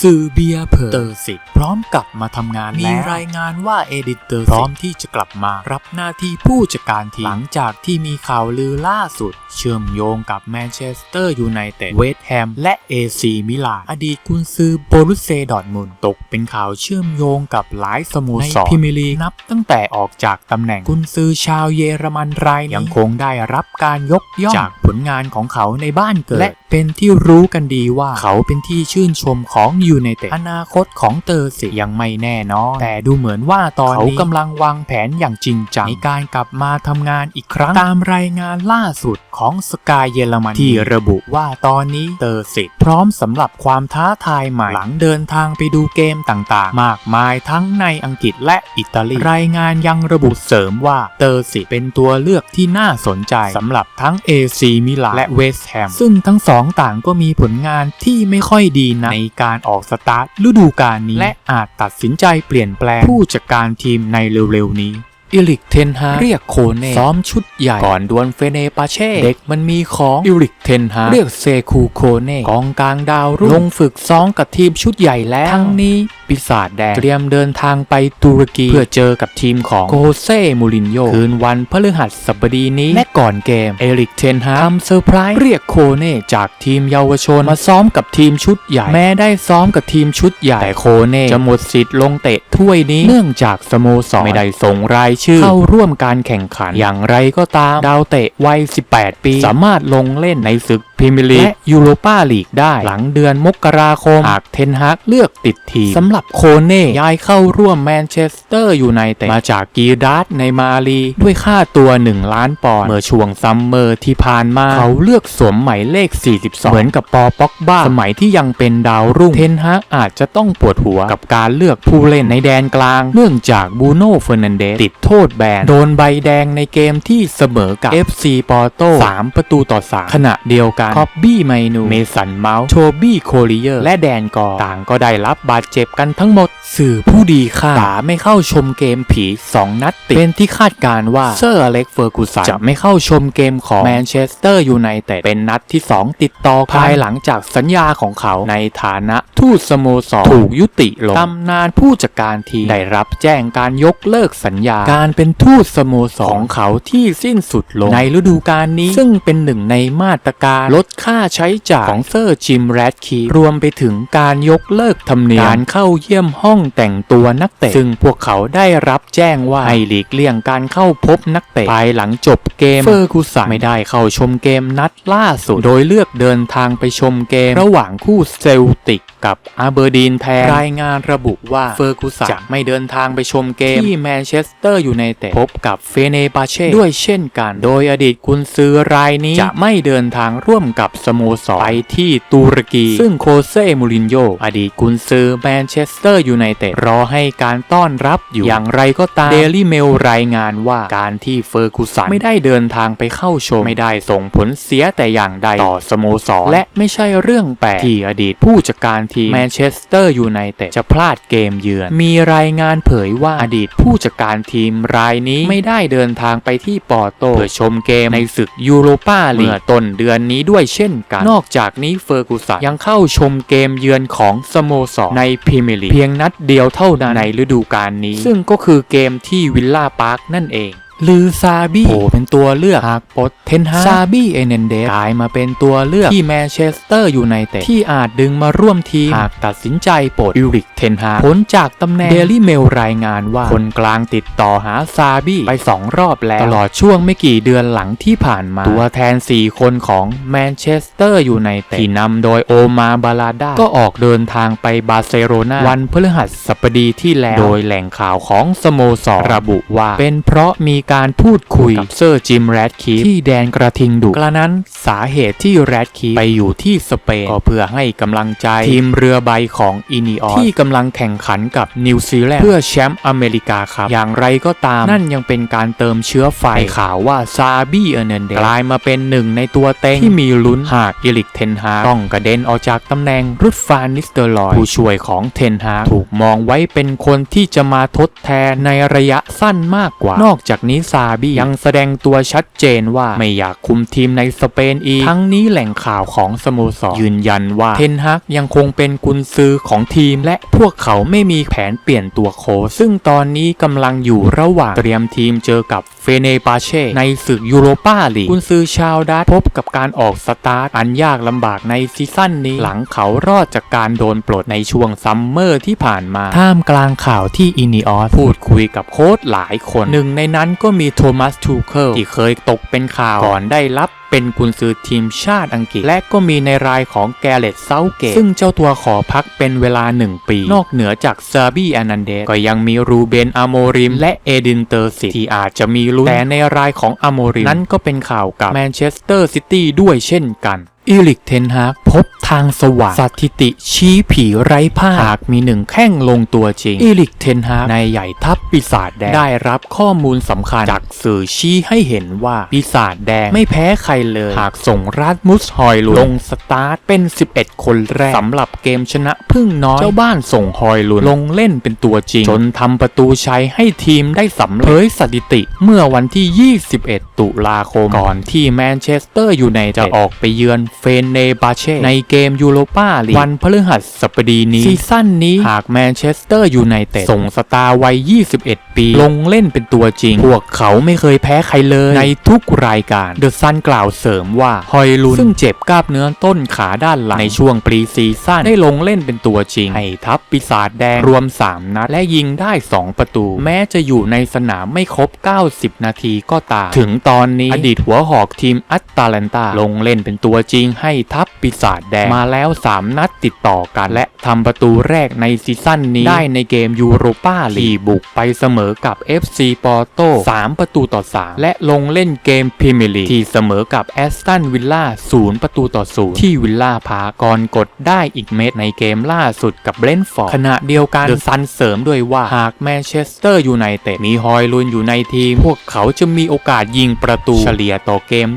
สื่อเบียร์เผยเตอร์สิทธิ์พร้อมกลับมาทำงานมีรายงานว่าเอดิเตอร์พร้อมที่จะกลับมารับหน้าที่ผู้จัดการทีมหลังจากที่มีข่าวลือล่าสุด เชื่อมโยงกับแมนเชสเตอร์ยูไนเต็ดเวสต์แฮมและเอซีมิลานอดีตกุนซือโบรุสเซดอร์ทมุนด์ตกเป็นข่าวเชื่อมโยงกับหลายสโมสรในพรีเมียร์ลีกนับตั้งแต่ออกจากตำแหน่งกุนซือชาวเยอรมันรายนี้ยังคงได้รับการยกย่องจากผลงานของเขาในบ้านเกิด และเป็นที่รู้กันดีว่าเขาเป็นที่ชื่นชมของยูไนเต็ดอนาคตของเตอร์สิยังไม่แน่นอนแต่ดูเหมือนว่าตอนนี้เขากำลังวางแผนอย่างจริงจังในการกลับมาทำงานอีกครั้งตามรายงานล่าสุดของสกายเยอรมันที่ระบุว่าตอนนี้เตอร์สิพร้อมสำหรับความท้าทายใหม่หลังเดินทางไปดูเกมต่างๆ มากมายทั้งในอังกฤษและอิตาลี รายงานยังระบุเสริมว่าเตอร์สิเป็นตัวเลือกที่น่าสนใจสำหรับทั้ง AC มิลานและเวสต์แฮมซึ่งทั้งสองต่างก็มีผลงานที่ไม่ค่อยดีนะในการออกสตาร์ทฤดูกาลนี้ และอาจตัดสินใจเปลี่ยนแปลงผู้จัดการทีมในเร็วๆนี้อิลิกเทนฮาเรียกโคเน่ซ้อมชุดใหญ่ ก่อนดวลเฟเนปาเช่ เด็กมันมีของอิลิกเทนฮาเรียกเซคูโคเน่กองกลางดาวรุ่งลงฝึกซ้อมกับทีมชุดใหญ่แล้วทั้งนี้ ปีศาจแดงเตรียมเดินทางไปตุรกี เพื่อเจอกับทีมของโกเซ่มูรินโญ่คืนวันพฤหัสบดีนี้และก่อนเกม เอริกเทนฮาทำเซอร์ไพรส์เรียกโคเน่จากทีมเยาวชนมาซ้อมกับทีมชุดใหญ่ แม้ได้ซ้อมกับทีมชุดใหญ่ แต่โคเน่จะหมดสิทธิ์ลงเตะถ้วยนี้เนื่องจากสโมสรไม่ได้ส่งรายชื่อ เข้าร่วมการแข่งขันอย่างไรก็ตามดาวเตะวัย 18 ปี สามารถลงเล่นในศึกพรีเมียร์ลีกและยูโรปาลีกได้หลังเดือนมกราคมหากเทนฮากเลือกติดทีมสำหรับโคเน่ย้ายเข้าร่วมแมนเชสเตอร์ยูไนเต็ดมาจากกีดัสในมาลีด้วยค่าตัว 1 ล้านปอนด์เมื่อช่วงซัมเมอร์ที่ผ่านมา เขาเลือกสวมหมายเลข 42 เหมือนกับปอป็อกบ้าสมัยที่ยังเป็นดาวรุ่งเทนฮากอาจจะต้องปวดหัวกับการเลือกผู้เล่นในแดนกลาง เนื่องจากบูโน่เฟอร์นันเดสติดโทษแบน โดนใบแดงในเกมที่เสมอกับ FC ปอร์โต้3ประตูต่อ 3 ขณะเดียวกันคอบบี้ไมนูเมสันเมาส์โชบี้โคลิเยอร์และแดนกอร์ต่างก็ได้รับบาดเจ็บกันทั้งหมด สื่อผู้ดีค่าสาไม่เข้าชมเกมผี 2 นัดติด เป็นที่คาดการณ์ว่าเซอร์อเล็กเฟอร์กูสันจะไม่เข้าชมเกมของแมนเชสเตอร์ยูไนเต็ดเป็นนัดที่ 2 ติดต่อภายหลังจากสัญญาของเขาในฐานะทูตสโมสรถูกยุติลงตำนานผู้จัดการทีมได้รับแจ้งการยกเลิกสัญญา การเป็นทูตสโมสรของเขาที่สิ้นสุดลงในฤดูกาลนี้ ซึ่งเป็นหนึ่งในมาตรการลดค่าใช้จ่ายของเซอร์จิมแรดคีรวมไปถึงการยกเลิกธรรมเนียมการเข้าเยี่ยมห้องแต่งตัวนักเตะ ซึ่งพวกเขาได้รับแจ้งว่าให้หลีกเลี่ยงการเข้าพบนักเตะภายหลังจบเกมเฟอร์กูสันไม่ได้เข้าชมเกมนัดล่าสุด โดยเลือกเดินทางไปชมเกมระหว่างคู่เซลติกกับอาเบอร์ดีนแทนรายงานระบุว่าเฟอร์กูสันจะไม่เดินทางไปชมเกมที่แมนเชสเตอร์ยูไนเต็ดพบกับเฟเนบาเช่ด้วยเช่นกัน โดยอดีตกุนซือรายนี้จะไม่เดินทางร่วมกับสโมสรไปที่ตุรกี ซึ่งโคเซ่มูรินโญ่อดีตกุนซือแมนเชสเตอร์ยูไนเต็ดรอให้การต้อนรับอยู่อย่างไรก็ตามเดลี่เมลรายงานว่าการที่เฟอร์กูสันไม่ได้เดินทางไปเข้าชม ไม่ได้ส่งผลเสียแต่อย่างใดต่อสโมสร และไม่ใช่เรื่องแปลกที่อดีตผู้จัดการทีมแมนเชสเตอร์ยูไนเต็ดจะพลาดเกมเยือน มีรายงานเผยว่าอดีตผู้จัดการทีมรายนี้ไม่ได้เดินทางไปที่ปอร์โตเพื่อชมเกมในศึกยูโรปาลีกเมื่อต้นเดือนนี้ด้วยเช่นกัน นอกจากนี้เฟอร์กูสันยังเข้าชมเกมเยือนของสโมสรในพรีเมียร์ลีกเพียงนัดเดียวเท่านั้นในฤดูกาลนี้ ซึ่งก็คือเกมที่วิลล่าพาร์คนั่นเอง ลือซาบี้โผเป็นตัวเลือกหากปลดเทนฮาซาบี้เอเนนเดสกลายมาเป็นตัวเลือกที่แมนเชสเตอร์ยูไนเต็ดที่อาจดึงมาร่วมทีมหากตัดสินใจปลดอิริกเทนฮาพ้นจากตำแหน่งเดลี่เมลรายงานว่า คนกลางติดต่อหาซาบี้ไป 2 รอบแล้ว ตลอดช่วงไม่กี่เดือนหลังที่ผ่านมา ตัวแทน 4 คนของแมนเชสเตอร์ยูไนเต็ดที่นำโดยโอมาบาลาดาก็ออกเดินทางไปบาร์เซโลนาวันพฤหัสบดีที่แล้ว โดยแหล่งข่าวของสโมสรระบุว่าเป็นเพราะมีการพูดคุยกับเซอร์จิมแรดคีฟที่แดนกระทิงดุกระนั้นสาเหตุที่แรดคีฟไปอยู่ที่สเปนก็เพื่อให้กำลังใจทีมเรือใบของอินิออสที่กำลังแข่งขันกับนิวซีแลนด์เพื่อแชมป์อเมริกาครับ อย่างไรก็ตามนั่นยังเป็นการเติมเชื้อไฟให้ข่าวว่าซาบี้เอเนนเดกลายมาเป็นหนึ่งในตัวเต็งที่มีลุ้นหากอิลิกเทนฮาต้องกระเด็นออกจากตำแหน่งรุดฟานนิสเตอร์ลอยผู้ช่วยของเทนฮาถูกมองไว้เป็นคนที่จะมาทดแทนในระยะสั้นมากกว่า นอกจากนี้ซาบียังแสดงตัวชัดเจนว่าไม่อยากคุมทีมในสเปนอีก ทั้งนี้แหล่งข่าวของสโมสรยืนยันว่าเทนฮักยังคงเป็นกุนซือของทีม และพวกเขาไม่มีแผนเปลี่ยนตัวโค้ชซึ่งตอนนี้กำลังอยู่ระหว่างเตรียมทีมเจอกับ เฟเนปาเช่ในศึกยูโรปาลีกกุนซือชาวดัตพบกับการออกสตาร์ท อันยากลำบากในซีซั่นนี้ หลังเขารอดจากการโดนปลดในช่วงซัมเมอร์ที่ผ่านมา ท่ามกลางข่าวที่อินิออสพูดคุยกับโค้ชหลายคน หนึ่งในนั้นก็มีโทมัสทูเคิลที่เคยตกเป็นข่าวก่อนได้รับ เป็นกุนซือทีมชาติอังกฤษ และก็มีในรายของแกเรตเซาเกตซึ่งเจ้าตัวขอพักเป็นเวลา 1 ปี นอกเหนือจากเซอร์บี้อานันเดสก็ยังมีรูเบนอาโมริม และเอดินเตอร์ซิที่อาจจะมีลุ้นแต่ในรายของอาโมริมนั้นก็เป็นข่าวกับแมนเชสเตอร์ซิตี้ด้วยเช่นกัน อีลิกเทนฮากพบทางสว่างสถิติชี้ผีไร้ผ้าหากมีหนึ่งแข้งลงตัวจริง อีลิกเทนฮากในายใหญ่ทัพปีศาจแดง ได้รับข้อมูลสำคัญจากสื่อชี้ให้เห็นว่าปีศาจแดงไม่แพ้ใครเลย หากส่งรัดมุสฮอยลุนลงสตาร์ทเป็น 11 คนแรกสำหรับเกมชนะพึ่งน้อย เจ้าบ้านส่งฮอยลุนลงเล่นเป็นตัวจริง จนทำประตูชัยให้ทีมได้สำเร็จเผยสถิติเมื่อวันที่ 21 ตุลาคมก่อนที่แมนเชสเตอร์ยูไนเต็ดจะออกไปเยือนเฟเนบาเช่ในเกมยูโรปาลีกวันพฤหัสบดีนี้ ซีซั่นนี้หากแมนเชสเตอร์ยูไนเต็ดส่งสตาร์วัย 21 ปี ลงเล่นเป็นตัวจริง พวกเขาไม่เคยแพ้ใครเลยในทุกรายการเดอะซันกล่าวเสริมว่าฮอยลุนซึ่งเจ็บกล้ามเนื้อต้นขาด้านหลัง ในช่วงปรีซีซั่นได้ลงเล่นเป็นตัวจริง ให้ทัพปีศาจแดงรวม 3 นัด และยิงได้ 2 ประตู แม้จะอยู่ในสนามไม่ครบ 90 นาทีก็ตามถึงตอนนี้อดีตหัวหอกทีมอัตตาแลนตาลงเล่นเป็นตัวจริงให้ทัพปีศาจแดงมาแล้ว 3 นัดติดต่อกันและทำประตูแรกในซีซั่นนี้ได้ในเกมยูโรปาลีกบุกไปเสมอกับ FC ปอร์โต3ประตูต่อ 3 และลงเล่นเกมพรีเมียร์ลีกที่เสมอกับแอสตันวิลล่า0ประตูต่อ 0 ที่วิลล่าพาก่อนกดได้อีกเม็ดในเกมล่าสุดกับเบรนฟอร์ดขณะเดียวกันเดอะซันเสริมด้วยว่าหากแมนเชสเตอร์ยูไนเต็ดมีฮอยลุนอยู่ในทีม พวกเขาจะมีโอกาสยิงประตูเฉลี่ยต่อเกม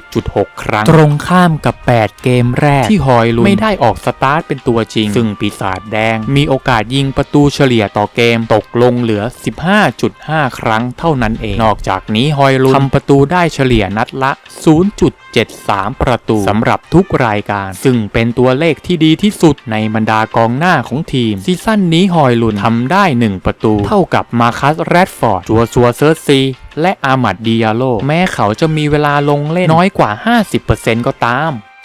20.6 ครั้ง ตรงข้ามกับ8 เกมแรกที่ฮอยลุนไม่ได้ออกสตาร์ทเป็นตัวจริง ซึ่งปีศาจแดง มีโอกาสยิงประตูเฉลี่ยต่อเกมตกลงเหลือ 15.5 ครั้งเท่านั้นเอง นอกจากนี้ฮอยลุนทำประตูได้เฉลี่ยนัดละ 0.73 ประตูสำหรับทุกรายการ ซึ่งเป็นตัวเลขที่ดีที่สุดในบรรดากองหน้าของทีม ซีซั่นนี้ฮอยลุนทำได้ 1 ประตู เท่ากับมาคัสแรดฟอร์ดจัวซัวเซิร์ซีและอามัดดิยาโลแม้เขาจะมีเวลาลงเล่นน้อยกว่า 50%ก็ตาม